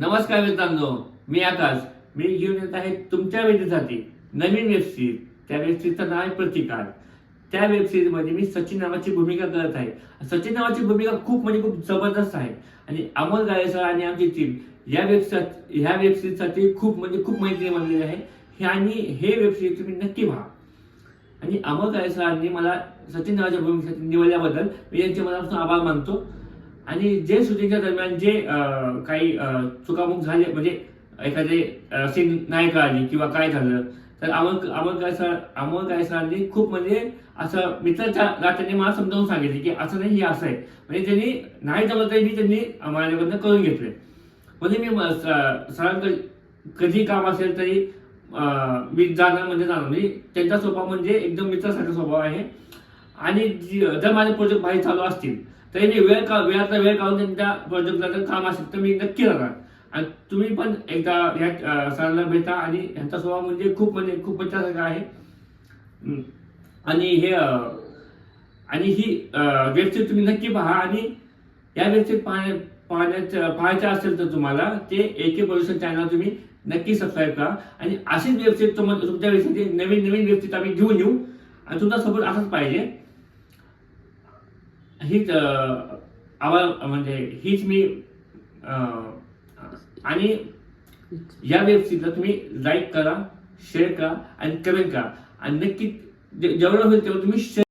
नमस्कार मित्रांनो मी आकाश. मी घेऊन येत आहे तुमच्या वेळेसाठी नवीन वेबसिरीज त्या वेबसिरीजचं नाव आहे प्रतिकार. त्या वेबसिरीजमध्ये मी सचिन नावाची भूमिका करत आहे. सचिन नावाची भूमिका खूप म्हणजे खूप जबरदस्त आहे. आणि अमोल गायसर आणि आमची टीम या वेबसाईट ह्या वेबसिरीजसाठी खूप म्हणजे खूप मैत्री बनलेली आहे. हे आणि हे वेबसिरीज तुम्ही नक्की व्हा आणि अमोल गायसरांनी मला सचिन नावाच्या भूमिकेसाठी निवडल्याबद्दल मी यांचे मनापासून आभार मानतो. आणि जे शूटिंगच्या दरम्यान जे काही चुकामुक झाले म्हणजे एखादे सीन नाही कळाली किंवा काय झालं तर अमोल अमोल गायसर अमोल काय सरांनी खूप म्हणजे असं मित्राच्या नात्याने मला समजावून सांगितले की असं नाही हे असं आहे. म्हणजे त्यांनी नाही जमत तरी मी त्यांनी माझ्याकडनं करून घेतले म्हणजे मी सरांकडे कधी काम असेल तरी मी जाणार म्हणजे जाणार. म्हणजे त्यांचा स्वभाव म्हणजे एकदम मित्रासारखा स्वभाव आहे. आणि जी- जर माझे प्रोजेक्ट बाहेर चालू असतील तरी वेळ का वेळातला वेळ काढून त्यांच्या प्रोजेक्टला काम असेल तर मी नक्की जाणार आणि तुम्ही पण एकदा ह्या सरांना भेटा आणि ह्यांचा स्वभाव म्हणजे खूप म्हणजे खूप मच्छासारखा आहे. आणि हे आणि ही वेबसाईट तुम्ही नक्की पहा आणि या वेबसाईट पाहण्या पाहण्याचं पाहायचं असेल तर तुम्हाला ते ए के प्रोड्युशन चॅनल तुम्ही नक्की सबस्क्राईब करा. आणि अशीच वेबसाईट तुम्हाला तुमच्या वेबसाईट नवीन नवीन वेबसाईट आम्ही घेऊन येऊ. आणि तुमचा सपोर्ट असाच पाहिजे. हीच अं, आवा म्हणजे हीच मी अं, आणि या वेबसिरीजला तुम्ही लाईक करा शेअर करा आणि कमेंट करा. आणि नक्की जेवढं होईल तेवढं तुम्ही शेअर